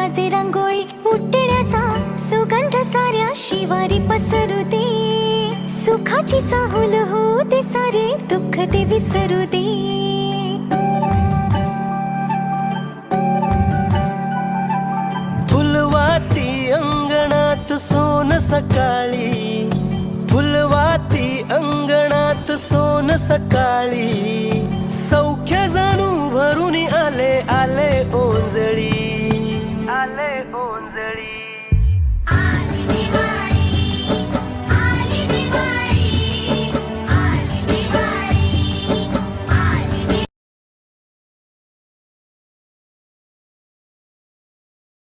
वाजे रांगोळी उठण्याचा सुगंध साऱ्या शिवारी पसरू दे सुखाची चाहूल हो ते सारे दुःख ते विसरू दे फुलवाती अंगणात सोन सकाळी. फुलवाती अंगणात सोन सकाळी. unzeli